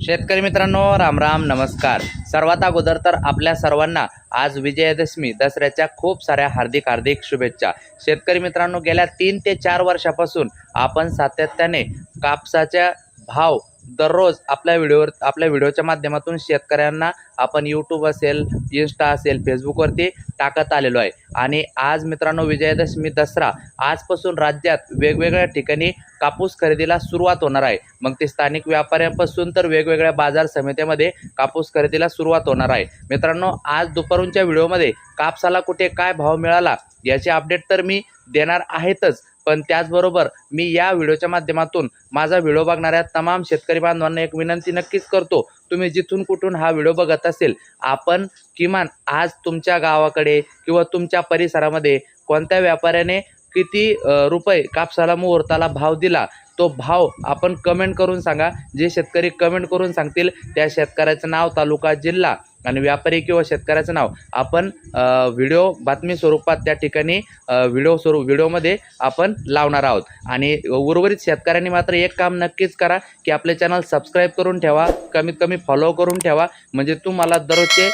शेतकरी मित्रांनो राम राम नमस्कार. सर्वात अगोदर तर आपल्या सर्वांना आज विजयादशमी दसऱ्याच्या खूप साऱ्या हार्दिक हार्दिक शुभेच्छा. शेतकरी मित्रांनो गेल्या तीन ते चार वर्षापासून आपण सातत्याने कापसाच्या भाव दररोज आपल्या व्हिडिओवर आपल्या व्हिडिओच्या माध्यमातून शेतकऱ्यांना आपण यूट्यूब असेल इन्स्टा असेल फेसबुकवरती टाकत आलेलो आहे. आणि आज मित्रांनो विजयादशमी दसरा आजपासून राज्यात वेगवेगळ्या ठिकाणी कापूस खरेदीला सुरुवात होणार आहे. मग ते स्थानिक व्यापाऱ्यांपासून तर वेगवेगळ्या बाजार समित्यामध्ये कापूस खरेदीला सुरुवात होणार आहे. मित्रांनो आज दुपारूनच्या व्हिडिओमध्ये कापसाला कुठे काय भाव मिळाला याचे अपडेट तर मी देणार आहेतच. पण त्याचबरोबर मी या व्हिडिओच्या माध्यमातून माझा व्हिडिओ बघणाऱ्या तमाम शेतकरी बांधवांना एक विनंती नक्कीच करतो. तुम्ही जिथून कुठून हा व्हिडिओ बघत असेल आपण किमान आज तुमच्या गावाकडे किंवा तुमच्या परिसरामध्ये कोणत्या व्यापाऱ्याने किती रुपये कापसाला मुहूर्ताला भाव दिला तो भाव आपण कमेंट करून सांगा. जे शेतकरी कमेंट करून सांगतील त्या शेतकऱ्याचं नाव तालुका जिल्हा आणि व्यापारी किंवा शेतकऱ्याचं नाव. आपण व्हिडिओ बातमी स्वरूपात त्या ठिकाणी व्हिडिओ स्वरूप व्हिडिओमध्ये आपण लावणार आहोत. आणि उर्वरित शेतकऱ्यांनी मात्र एक काम नक्कीच करा की आपले चॅनल सबस्क्राईब करून ठेवा कमीत कमी फॉलो करून ठेवा. म्हणजे तुम्हाला दररोजचे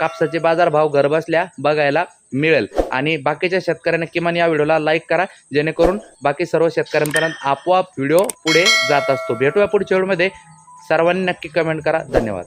कापसाचे बाजारभाव घरबसल्या बघायला मिळेल. आणि बाकीच्या शेतकऱ्यांना किमान या व्हिडिओला लाईक करा जेणेकरून बाकी सर्व शेतकऱ्यांपर्यंत आपोआप व्हिडिओ पुढे जात असतो. भेटूया पुढच्या व्हिडिओमध्ये. सर्वांनी नक्की कमेंट करा. धन्यवाद.